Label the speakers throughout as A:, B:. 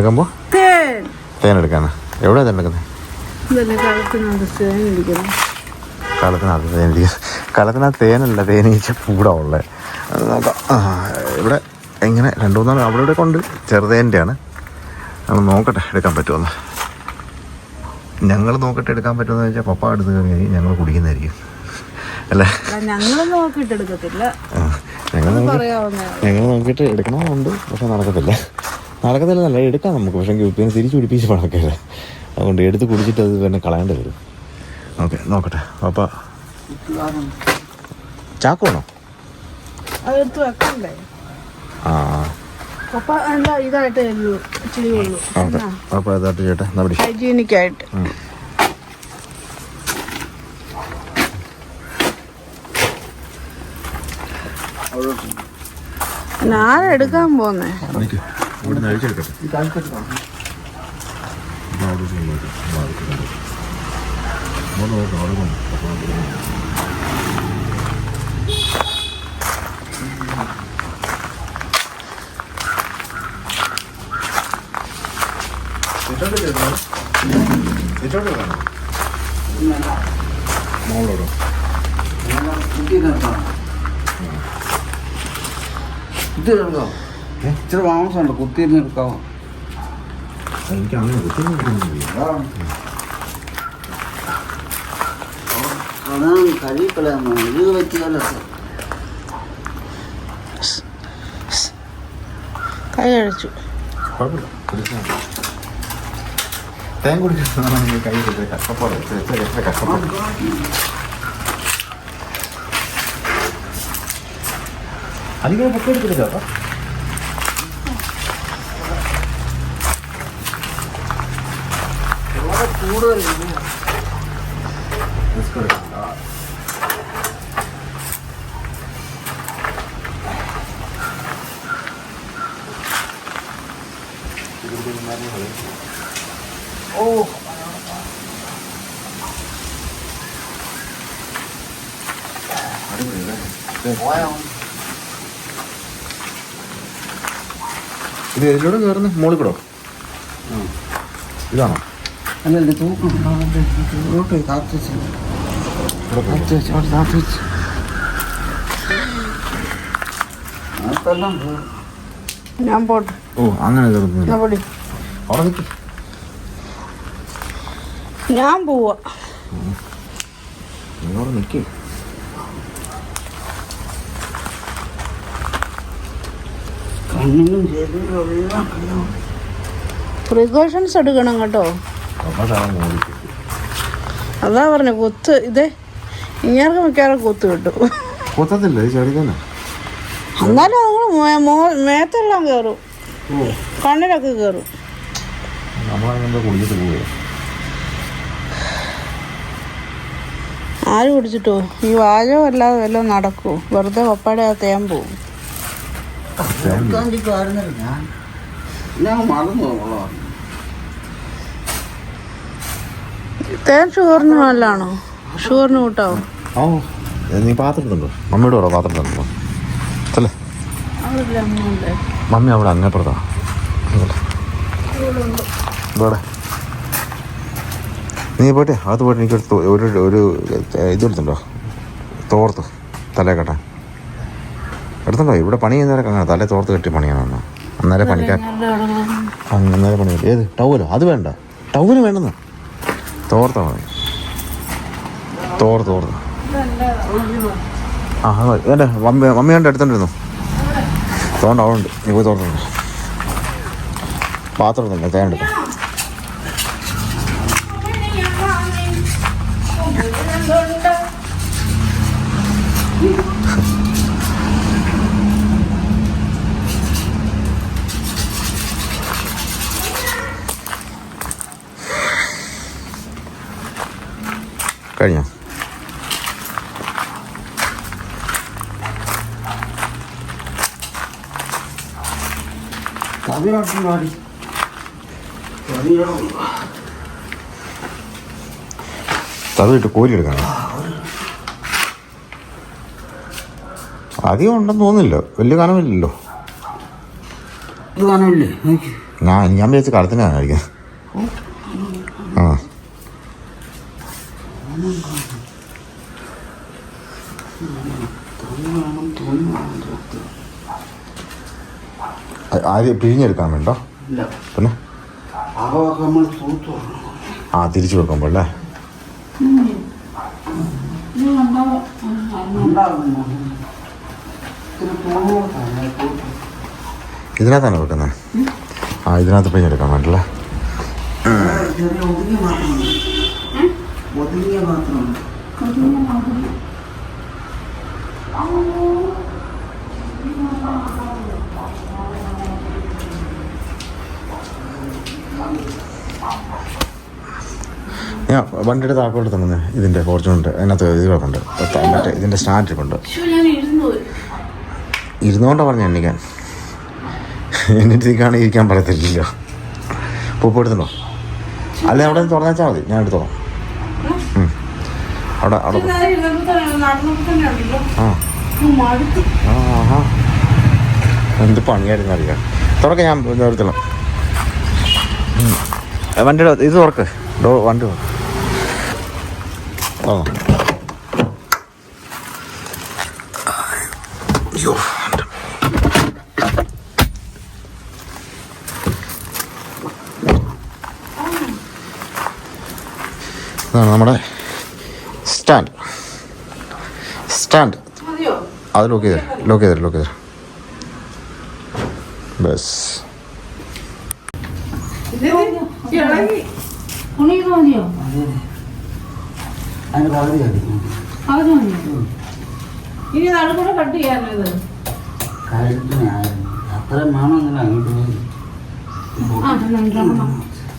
A: എന്നെടുക്കുമ്പോൾ
B: തേൻ.
A: തേൻ എടുക്കാനാ? എവിടെ തേൻ എടുക്കുന്നത്
B: കളത്തിനകത്ത് തേൻ ഇരിക്കുന്നു.
A: കാലത്തിനകത്ത് തേനല്ല തേനീച്ച കൂടാ ഉള്ളത് നോക്കാം. ഇവിടെ എങ്ങനെ രണ്ട് മൂന്നാൾ അവിടെ ഇവിടെ കൊണ്ട് ചെറുതേന്റെയാണ്. നമ്മൾ നോക്കട്ടെ എടുക്കാൻ പറ്റുമെന്ന് ഞങ്ങൾ നോക്കട്ടെ എടുക്കാൻ പറ്റുമെന്ന് വെച്ചാൽ പപ്പ എടുത്ത് കഴിഞ്ഞാൽ ഞങ്ങൾ കുടിക്കുന്നതായിരിക്കും. അല്ലേ?
B: നോക്കിയിട്ട് എടുക്കത്തില്ല.
A: ഞങ്ങൾ നോക്കിയിട്ട് എടുക്കണമെന്നുണ്ട് പക്ഷെ നടക്കത്തില്ല. നടക്കത്തില്ല നല്ല എടുക്കാം നമുക്ക്. പക്ഷേ പിന്നെ തിരിച്ച് പിടിപ്പിച്ച് പണക്കല്ല അതുകൊണ്ട് എടുത്ത് കുടിച്ചിട്ട് അത് പിന്നെ കളയേണ്ടി വരും. ഓക്കെ നോക്കട്ടെ. അപ്പം ചാക്കുവാണോ
B: ഞാൻ എടുക്കാൻ
A: ആ.
B: ഇതായിട്ട്
A: ചേട്ടാ എന്നാ പിടി
B: അവിടെ ആയിട്ട് അവിടെ പോന്നേ
A: ഇവിടെ അഴിച്ചെടുക്കട്ടെ മോളോടോ
C: കുത്തിയെടുക്കാം ഇച്ചിരി മാംസമുണ്ട് കുത്തിയിരുന്ന് എടുക്കാവോ
A: എനിക്ക് അങ്ങനെ
C: അതാണ് കഴിക്കളയാൻ ഇത് പറ്റിയല്ലോ
B: കൈ
A: കുഴപ്പമില്ല. കുടിച്ചാൽ മതി. തേൻ കുടിക്കുന്നതാണ് കൈ കഷ്ടപ്പാട് വെച്ച കഷ്ടപ്പാട്. അധികം പൊക്കെ എടുത്തില്ല ചേട്ടാ
C: കൂടുതൽ ഓ
A: ഇത് ഇതിലൂടെ കയറുന്നു മോളിൽ കൂടോ ഇതാണോ?
C: അല്ലല്ല തൂക്കം റോട്ട് താത്തി വെച്ച്. അവിടെ വെച്ച്. അതെല്ലാം
B: ഞാൻ പോട്ടെ.
A: ഓ അങ്ങനെ
B: ഞാൻ പോവാ.
A: നിൽക്കേ
B: പ്രിക്കോഷൻസ് എടുക്കണം കേട്ടോ. അതാ പറഞ്ഞു കൊത്ത് ഇതേ ഇങ്ങനെ മിക്കവാറും കൊത്ത് കിട്ടും.
A: കൊത്തത്തില്ല?
B: എന്നാലും മേത്തെല്ലാം കയറും കണ്ണിലൊക്കെ കയറും
A: പോവുക
B: ആര് കുടിച്ചിട്ടോ? ഈ വാചോ അല്ലാതെ വല്ലതും നടക്കൂ വെറുതെ പപ്പാടെ ആ തേൻ പോവും.
C: ഞാൻ ഞാൻ മറന്നു
B: തേൻ ഷുഗറിന് നല്ലതാണോ? ഷുഗറിന് കൂട്ടാവും?
A: ഓ നീ പാത്രം തന്നോ മമ്മിയോട് പറ പാത്രം തന്നോ അല്ലേ മമ്മി അവിടെ അങ്ങേപ്പുറത്താ. ഇവിടെ നീ പോട്ടെ അകത്ത് പോയിട്ട് എനിക്ക് ഒരു ഒരു ഇതെടുത്തുണ്ടോ തോർത്ത്. തലേ കെട്ടാൻ. എടുത്തുണ്ടോ ഇവിടെ പണി ചെയ്യുന്നവരൊക്കെ അങ്ങനെ. തലേ തോർത്ത് കെട്ടി പണിയാണ് അന്നേരം പണിക്കാർ അന്നേരം പണി. ഏത്? ടൗലോ? അത് വേണ്ട. ടൗൽ വേണ്ടെന്ന്. തോർത്ത? മതി തോർത്ത് തോർത്ത്. ആ അത് എന്റെ മമ്മി മമ്മി കണ്ട് എടുത്തോണ്ടിരുന്നു. തോണ്ട അവളുണ്ട് നീ പോയി തോർത്തുണ്ട് പാത്രം തന്നെ തേൻ എടുക്കാം കഴിഞ്ഞോ തവിട്ട് കോരി എടുക്കണം. അധികം ഉണ്ടെന്ന് തോന്നില്ല വലിയ കനമില്ലല്ലോ ഞാൻ ഞാൻ വിചാരിച്ച കടത്തിനാണ് കഴിക്കുന്നത് ആ ആ- പിഴിഞ്ഞെടുക്കാൻ വേണ്ടോ?
C: ഇല്ല.
A: പിന്നെ?
C: നമ്മൾ തൂത്തു
A: ആ തിരിച്ചു വെക്കുമ്പോൾ അല്ലേ? ഇതിനകത്താണ് വെക്കുന്നത് ആ ഇതിനകത്ത് പിഴിഞ്ഞെടുക്കാൻ വേണ്ടല്ലേ?
C: ഒതുങ്ങിയ പാത്രമുണ്ട് ഒതുങ്ങിയ പാത്രമുണ്ട്
A: ഞാൻ വണ്ടിയുടെ താക്കോട്ട് തന്നെ. ഇതിന്റെ ഉണ്ട്. അതിനകത്ത് ഇത് കിടപ്പുണ്ട് മറ്റേ ഇതിന്റെ സ്റ്റാൻഡ് ഇരിപ്പുണ്ട് ഇരുന്നുകൊണ്ടാണ് പറഞ്ഞു എണ്ണിക്കാൻ. എന്നിട്ട് ഇരിക്കുകയാണെങ്കിൽ ഇരിക്കാൻ പറയത്തില്ലല്ലോ. പൂപ്പ് എടുത്തുണ്ടോ അല്ലെ അവിടെ നിന്ന് തുറന്നു വെച്ചാൽ മതി. ഞാൻ എടുത്തോളാം. അവിടെ അവിടെ ആ. ആ എന്ത് പണിയായിരുന്നു അറിയാം. തുറക്ക ഞാൻ എടുത്തോളാം. വണ്ടിയുടെ ഇത് തുറക്ക്. ഡോ വണ്ടി തുറക്ക്. ആ. അയ്യോ ഇതാണ് നമ്മുടെ സ്റ്റാൻഡ് സ്റ്റാൻഡ് അത് ലോക്ക് ചെയ്തേ ലോക്ക് ചെയ്തേ ലോക്ക് ചെയ്തേ. ബസ്
D: ഉണീത് മതിയോ?
C: അതെ അതിന് പകുതി അടിക്കും
D: അത് മതിയോ?
B: ഇനി നടുക്കൂടെ കട്ട് ചെയ്യാനത്
C: കഴുത്തിനായിരുന്നു അത്രയും വേണമെന്നില്ല അങ്ങോട്ട് പോയി.
D: ആ രണ്ടെണ്ണം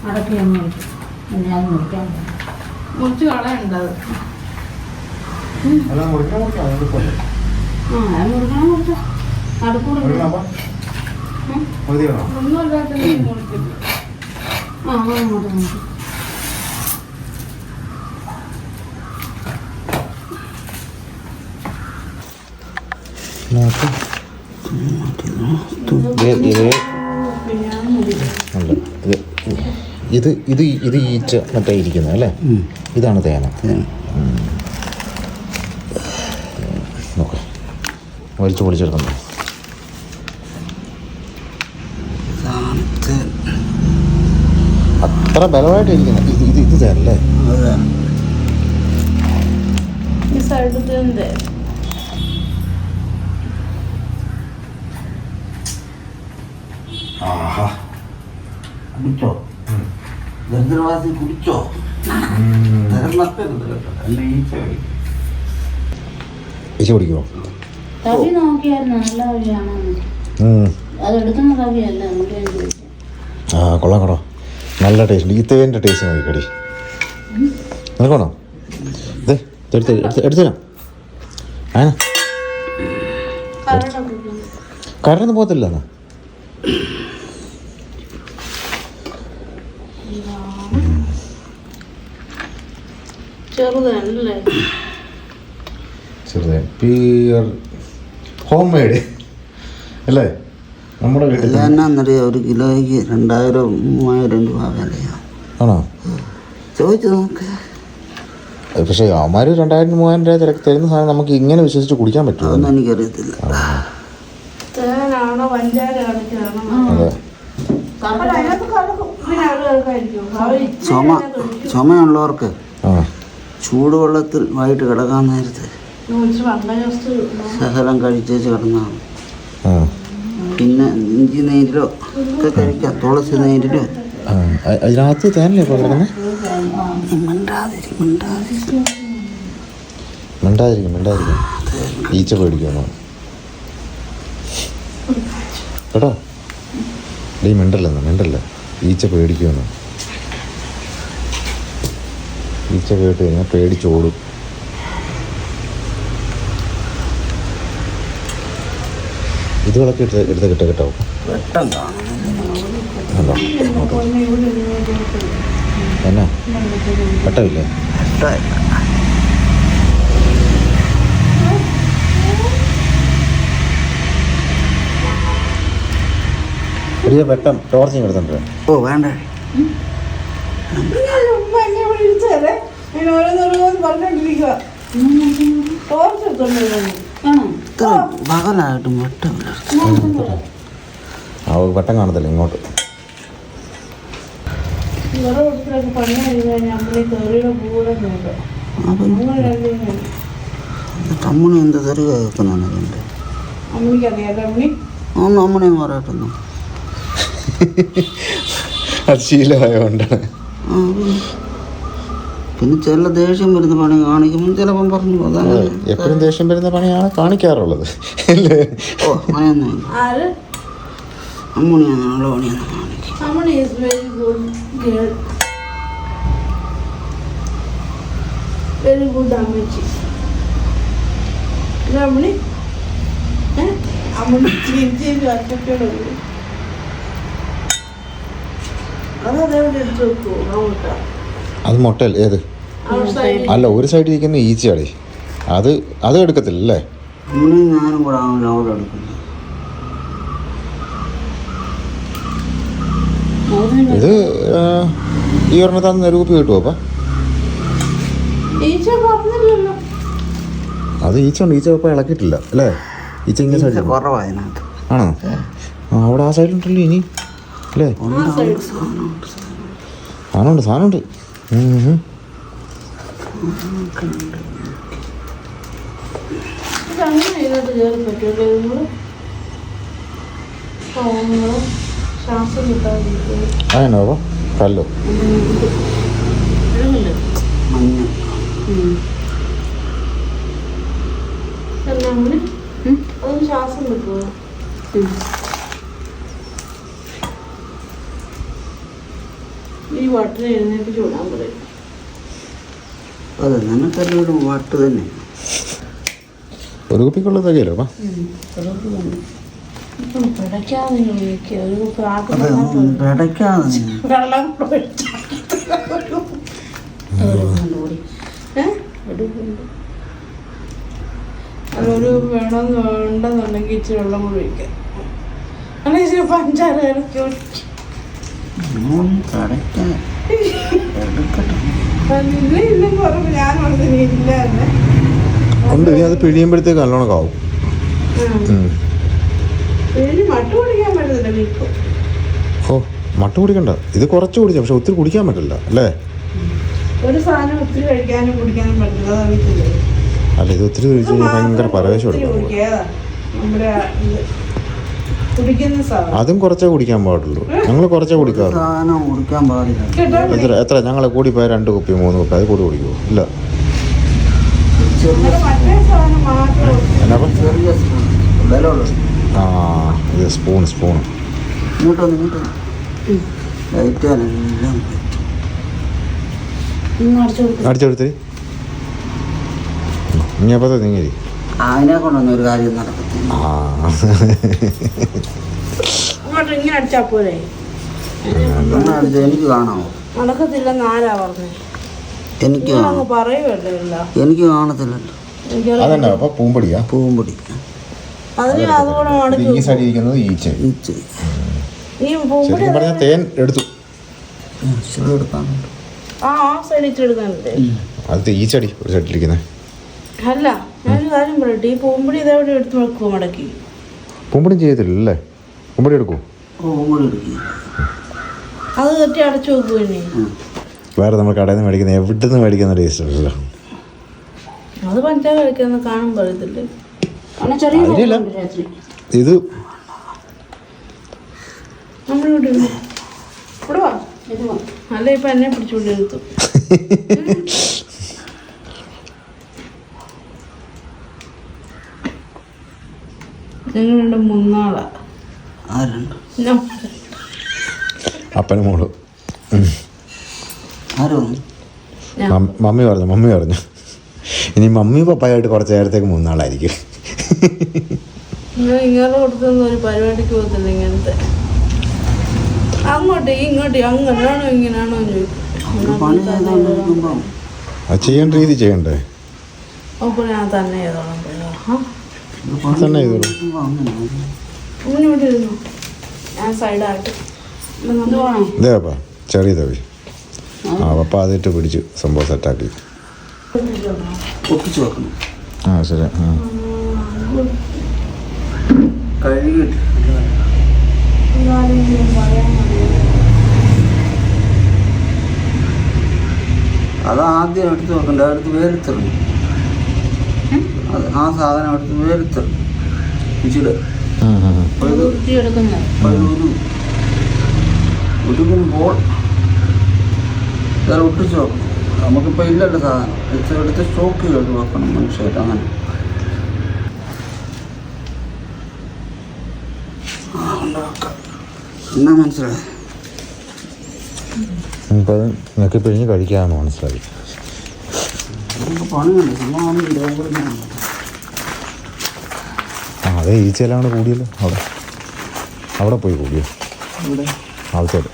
D: അടക്കി അങ്ങ് വെച്ചു പിന്നെ അത് മുറിക്കാൻ
B: മുറിച്ച് കളയണ്ടത്
D: ആ അത് മുറിക്കണം മുറിച്ച അടുക്കൂടെ
B: ഒന്നും ഇല്ലാത്ത മുറിച്ചിട്ട്.
D: ആ അങ്ങോട്ട്
A: ഇത് ഇത് ഇത്. ഈച്ച മറ്റേ ഇരിക്കുന്നത് അല്ലേ? ഇതാണ് തേന. നോക്കാം. വലിച്ചു പൊളിച്ചെടുക്കണ്ടോ അത്ര ബലമായിട്ട് ഇരിക്കുന്നത് ഇത് ഇത് ഇത്
B: തരല്ലേ?
A: ആഹാ.
C: കുടിച്ചോ? ഈച്ച
D: നോക്കിയായിരുന്നു. നല്ല അത് എടുക്കുന്ന
A: ആ കൊള്ളാം കൊള്ളാം. നല്ല ടേസ്റ്റ് ഈ തേന്റെ ടേസ്റ്റ് നോക്കി കടി. നിനക്കണോ ഇത് എടുത്ത് എടുത്ത് എടുത്തു തരാം ആ കരണ്ടൊന്നും പോകത്തില്ല എന്നാ? ചെറുതേ പിയർ ഹോം മെയ്ഡ് അല്ലേ? നമ്മുടെ വീട്ടിൽ
C: എല്ലാം എന്നാന്നറിയാം ഒരു കിലോയ്ക്ക് രണ്ടായിരം മൂവായിരം രൂപ വിലയാണ്
A: ആണോ?
C: ചോദിച്ചു നോക്ക്.
A: പക്ഷേ അവന്മാർ രണ്ടായിരം മൂവായിരം രൂപ തിരക്ക് തരുന്ന സാധനം നമുക്ക് ഇങ്ങനെ വിശ്വസിച്ച് കുടിക്കാൻ പറ്റുമോ?
C: അതൊന്നും എനിക്കറിയത്തില്ല.
A: അതെ.
C: ചുമ ചുമയുള്ളവർക്ക് ചൂടുവെള്ളത്തിൽ വൈകിട്ട് കിടക്കാൻ നേരത്തെ
B: സഹലം
C: ശകലം കഴിച്ചേച്ച് കിടന്നാണ്
A: ആ.
C: പിന്നെ ഇഞ്ചി നീരിലോ ഒക്കെ കഴിക്കാം. തുളസി നീരിലോ
A: അതിനകത്ത് തേനല്ലേ ഇപ്പോൾ കിടക്കുന്നത്
C: മിണ്ടാതിരി മിണ്ടാതിരി.
A: മിണ്ടാതിരിക്കും മിണ്ടാതിരിക്കും. ഈച്ച പേടിക്കുന്നു കേട്ടോ ഡീ മിണ്ടല്ലെന്ന് മിണ്ടല്ല? ഈച്ച പേടിക്കുന്നു ഈച്ച കേട്ട് കഴിഞ്ഞാൽ പേടിച്ചോടും. ഇതുകളൊക്കെ എടുത്ത് എടുത്ത് കിട്ട കേട്ടോ. കണ്ടോ എന്നാ വെട്ടമില്ലേ ഒരു വെട്ടം ടോർച്ചിങ് എടുത്തിട്ടുണ്ട്
C: ഓ വേണ്ട.
B: ഓരോന്നോരോന്ന് പറഞ്ഞോണ്ടിരിക്കുക ടോർച്ച് എടുത്തോണ്ട് വരുന്നു.
D: ആണോ?
C: ഇത്ര പകലായിട്ടും വെട്ടമില്ല
A: ആ വെട്ടം കാണത്തില്ല ഇങ്ങോട്ട്.
C: അമ്മണി എന്ത് തെറി കേൾക്കുന്നാണ്
B: എന്റെ
C: ഒന്ന് അമ്മണിയും പറയട്ടെന്നു?
A: അത് ശീലമായതുകൊണ്ടാണ്
C: ആ പിന്നെ. ചില ദേഷ്യം വരുന്ന പണി കാണിക്കുമ്പോൾ ചിലപ്പം പറഞ്ഞു അതാണ്
A: എപ്പോഴും ദേഷ്യം വരുന്ന പണിയാണ് കാണിക്കാറുള്ളത്. അല്ലേ?
C: ഓ അങ്ങനെയൊന്നും
B: ആര്?
C: അമ്മണിയാണ് ഉള്ള പണിയൊന്നും കാണിക്കും.
B: അമ്മണി ഈസ് വെരി ഗുഡ് അമ്മച്ചി. അമ്മണി? എടുത്ത് വെക്കുമോ അങ്ങോട്ടാ
A: അത് മൊട്ടൽ ഏത്? അല്ല ഒരു സൈഡിൽ ഇരിക്കുന്ന ഈച്ചയാടേ അത് അത് എടുക്കത്തില്ല അല്ലേ
C: അമ്മണിയും ഞാനും കൂടെ ആണല്ലോ അവിടെ എടുക്കുന്നത്
A: ഇത് ഈ ഈ ഒരെണ്ണത്താന്ന് നെരുകുപ്പി കിട്ടുമോ അപ്പ? അത് ഈച്ച ഉണ്ട് ഈച്ച ഇപ്പം ഇളക്കിയിട്ടില്ല അല്ലേ? ഈച്ച ഇങ്ങനെ സൈഡിൽ ആണോ? ആ അവിടെ ആ സൈഡിലുണ്ടല്ലോ ഇനി അല്ലേ? സാധനമുണ്ട് സാധനമുണ്ട്.
B: ഇതങ്ങനെ ശ്വാസം
A: കല്ലോ.
B: ശ്വാസം ഈ വാട്ടർ എഴുന്നേറ്റ് ചൂടാൻ പറയും.
C: അതെ നിനക്കെല്ലാം വട്ട് തന്നെ.
A: ഒരു കുപ്പിക്കുള്ളത് തികയല്ലോ.
B: വെള്ളം വേണ്ടെന്നുണ്ടെങ്കിൽ ഇച്ചിരി വെള്ളം കൂടി ഒഴിക്കാം. അല്ലെങ്കിൽ ഇച്ചിരി പഞ്ചാര ഇറക്കി ഒഴിക്കും
A: ഉണ്ട് ഇനി അത് പിഴിയുമ്പോഴത്തേക്ക് നല്ലോണം
B: കുടിക്കാൻ
A: ഓ മട്ട കുടിക്കണ്ട. ഇത് കുറച്ച് കുടിച്ചാൽ പക്ഷെ ഒത്തിരി കുടിക്കാൻ പറ്റില്ല അല്ലേ?
B: ഒരു സാധനം ഒത്തിരി കഴിക്കാനും കുടിക്കാനും പറ്റില്ല അതറിയത്തില്ലേ
A: അല്ല ഇത് ഒത്തിരി കഴിഞ്ഞാൽ ഭയങ്കര പരവേശം എടുക്കും. അതും കുറച്ചേ കുടിക്കാൻ പാടുള്ളൂ. ഞങ്ങൾ കുറച്ചേ
C: പാടില്ല.
A: എത്ര എത്ര? ഞങ്ങൾ കൂടി പോയ രണ്ട് കുപ്പി മൂന്ന് കുപ്പി. അത് കൂടി കുടിക്കുമോ ഇല്ല. ആ ഇത് സ്പൂൺ സ്പൂൺ
B: അടിച്ചു
A: ഇനി അപ്പത്തെ നീങ്ങി
C: അതിനെ കൊണ്ടൊന്നും ഒരു കാര്യം നടക്കത്തില്ല
B: ഇങ്ങനെ അടിച്ചാ പോരെ?
C: എനിക്ക് കാണാമോ
B: നടക്കത്തില്ലെന്ന് ആരാ പറഞ്ഞേ?
C: എനിക്ക് എനിക്ക് കാണത്തില്ലല്ലോ.
A: അതന്നെ അപ്പൊ പൂമ്പടിയാ?
C: പൂമ്പൊടി.
A: ഈ ഇരിക്കുന്നത് ഈച്ച ശരിക്കും പറഞ്ഞാൽ തേൻ എടുത്തു. അത് ഈച്ചടി ഒരു സൈഡിലിരിക്കുന്നത്
B: അല്ല. ഞാനൊരു കാര്യം പറയട്ടെ. ഈ പൂമ്പൊടി ഇതെവിടെ എടുത്ത് വെക്കുമോ മടക്കി?
A: പൂമ്പടി ചെയ്തില്ലേ പൂമ്പടി എടുക്കൂ.
C: പൂമ്പൊടി എടുക്കുക
B: അത് തെറ്റി അടച്ചു വെക്കുമോ ഇനി.
A: വേറെ നമ്മൾ കടയിൽ നിന്ന് മേടിക്കുന്ന എവിടെ നിന്ന് മേടിക്കുന്ന ടേസ്റ്റ് ഉണ്ടല്ലോ.
B: അത് പഞ്ചാബ് കഴിക്കാന്ന് കാണാൻ പറയത്തില്ലേ
A: അതിലില്ല. ഇത്
B: അല്ല ഇപ്പൊ എന്നെ പിടിച്ചുകൊണ്ട് ഞങ്ങളുണ്ട് മൂന്നാളാ.
C: ആരുണ്ട്?
B: ഞാൻ-
A: അപ്പനും മോളും. മമ്മി പറഞ്ഞു മമ്മി പറഞ്ഞു. ഇനി മമ്മി പപ്പായായിട്ട് കുറച്ച് നേരത്തേക്ക് മൂന്നാളായിരിക്കും.
B: ഇങ്ങനെ കൊടുത്തൊന്നും ഒരു പരിപാടിക്ക് പോകത്തില്ല ഇങ്ങനത്തെ. അങ്ങോട്ട് ഇങ്ങോട്ട് അങ്ങനെയാണോ ഇങ്ങനെയാണോ
A: ചെയ്യേണ്ട രീതി ചെയ്യണ്ടേ?
B: അപ്പോൾ ഞാൻ തന്നെ ചെയ്തോളാം.
A: തന്നെ ചെയ്തോളൂ ചെറിയ തവി. ആ പപ്പ അതിട്ട് പിടിച്ചു സംഭവം സെറ്റാക്കി ആ ശരി ആ.
C: അതാദ്യം എടുത്ത് വെക്കണ്ട അടുത്ത് വേരുത്തരണം അത് ആ സാധനം എടുത്ത് ഇച്ചിരി ഇത് ഒരു ഉരുകുമ്പോൾ ഇതെല്ലാം ഒട്ടിച്ച് വെക്കണം. നമുക്കിപ്പോൾ ഇല്ലല്ലോ സാധനം. എടുത്ത് എടുത്ത് സ്റ്റോക്ക് ചെയ്ത് വെക്കണം മനുഷ്യർ അങ്ങനെ. എന്നാ മനസ്സിലായി?
A: പിഴിഞ്ഞ് കഴിക്കാമെന്ന് മനസ്സിലായി.
C: നമുക്ക് പണിയുണ്ട്. സിനിമ
A: ആ അതേ ഈച്ചയെല്ലാം കൂടെ കൂടിയല്ലോ അവിടെ. അവിടെ പോയി കൂടിയോ? ആവശ്യം.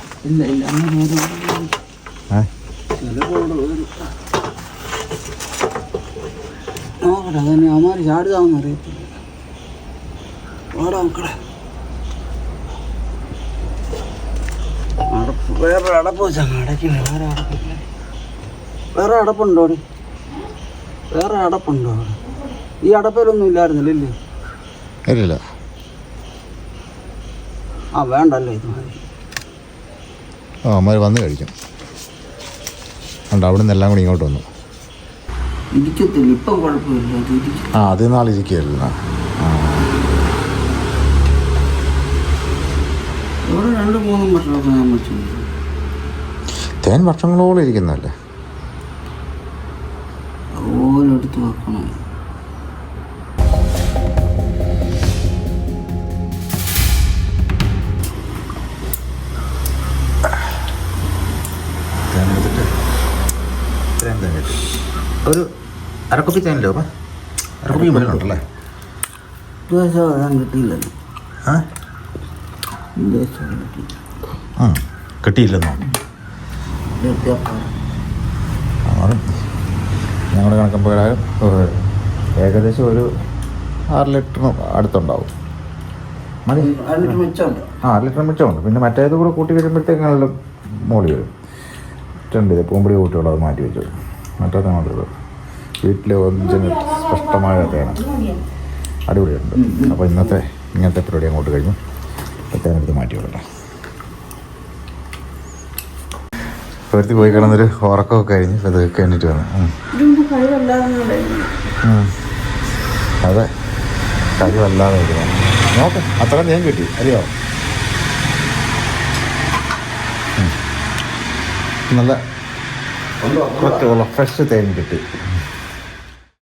A: ഏ.
C: നോക്കട്ടെ അതന്നെ അവന്മാർ ചാടുതാന്ന് അറിയത്തില്ല. വാടാ അടപ്പ് വേറെ അടപ്പ് വെച്ചാ അടയ്ക്കില്ല. വേറെ അടപ്പില്ല. വേറെ അടപ്പുണ്ടോ അവിടെ? വേറെ അടപ്പുണ്ടോ അവിടെ? ഈ അടപ്പിലൊന്നും ഇല്ലായിരുന്നില്ല? ഇല്ലേ ആ വേണ്ടല്ലേ ഇത് മതി.
A: ആ അമ്മ വന്ന് കഴിക്കും. ഉണ്ട് അവിടെ നിന്ന് എല്ലാം കൂടി ഇങ്ങോട്ട് വന്നു.
C: ഇരിക്കത്തില്ല ഇപ്പം കുഴപ്പമില്ല
A: ആ അത് നാളെ ഇരിക്കുകയല്ല
C: ഇവിടെ രണ്ട് മൂന്ന് വർഷമൊക്കെ ഞാൻ വെച്ചു
A: തേൻ വർഷങ്ങളോളം
C: ഇരിക്കുന്നല്ലേ എടുത്ത് വെക്കണം.
A: ഒരു അരക്കുപ്പി തേനില്ലോ അപ്പം അരക്കുപ്പി
C: കിട്ടിയില്ലല്ലോ.
A: ആ?
C: കിട്ടിയില്ല.
A: ആ കിട്ടിയില്ലെന്നോ? ഞങ്ങളുടെ കണക്കും പ്രകാരം ഒരു ഏകദേശം ഒരു ആറ് ലിറ്ററിന് അടുത്തുണ്ടാവും. മതി. ആ അര ലിറ്റർ മിച്ചമുണ്ട്. പിന്നെ മറ്റേത് കൂടെ കൂട്ടി വരുമ്പോഴത്തേക്ക് നല്ല മോളി വരും. രണ്ട് ഇത് പൂമ്പടി കൂട്ടിയുള്ളത് അത് മാറ്റി വെച്ചു മറ്റേത് മാത്രമേ വീട്ടിലെ ഒന്നിന് സ്പഷ്ടമായ തേന അടിപൊളിയുണ്ട് അപ്പോൾ ഇന്നത്തെ ഇങ്ങനത്തെ പരിപാടി അങ്ങോട്ട് കഴിഞ്ഞു. തേനെടുത്ത് മാറ്റി വിടട്ടെ പൊരുത്തി പോയി കിടന്നൊരു ഉറക്കമൊക്കെ കഴിഞ്ഞ് അത് കഴിഞ്ഞിട്ട് വന്നു. അതെ. കഴിവല്ലാതെ ഇരിക്കണം നോക്ക് അത്ര ഞാൻ കിട്ടി. അറിയോ ഉം. നല്ല കുറച്ചുള്ള ഫ്രഷ് തേൻ കിട്ടി